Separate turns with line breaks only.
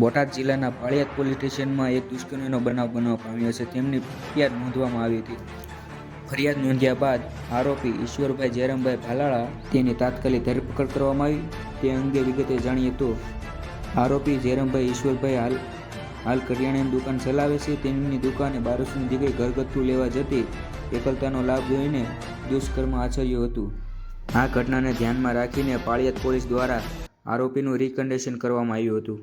બોટાદ જિલ્લાના પાળિયાદ પોલીસ સ્ટેશનમાં એક દુષ્કર્મીનો બનાવ બનવા પામ્યો છે. તેમની ફરિયાદ નોંધવામાં આવી હતી. ફરિયાદ નોંધ્યા બાદ આરોપી ઈશ્વરભાઈ જયરામભાઈ ભાલાળા તેની તાત્કાલિક ધરપકડ કરવામાં આવી. તે અંગે વિગતે જાણીએ તો આરોપી જયરામભાઈ ઈશ્વરભાઈ હાલ હાલ કરિયાણાની દુકાન ચલાવે છે. તેમની દુકાને બારસની દીકરી ઘરગથ્થુ લેવા જતી એકલતાનો લાભ જોઈને દુષ્કર્મ આચર્યું હતું. આ ઘટનાને ધ્યાનમાં રાખીને પાળિયાદ પોલીસ દ્વારા આરોપીનું રિકન્ડેશન કરવામાં આવ્યું હતું.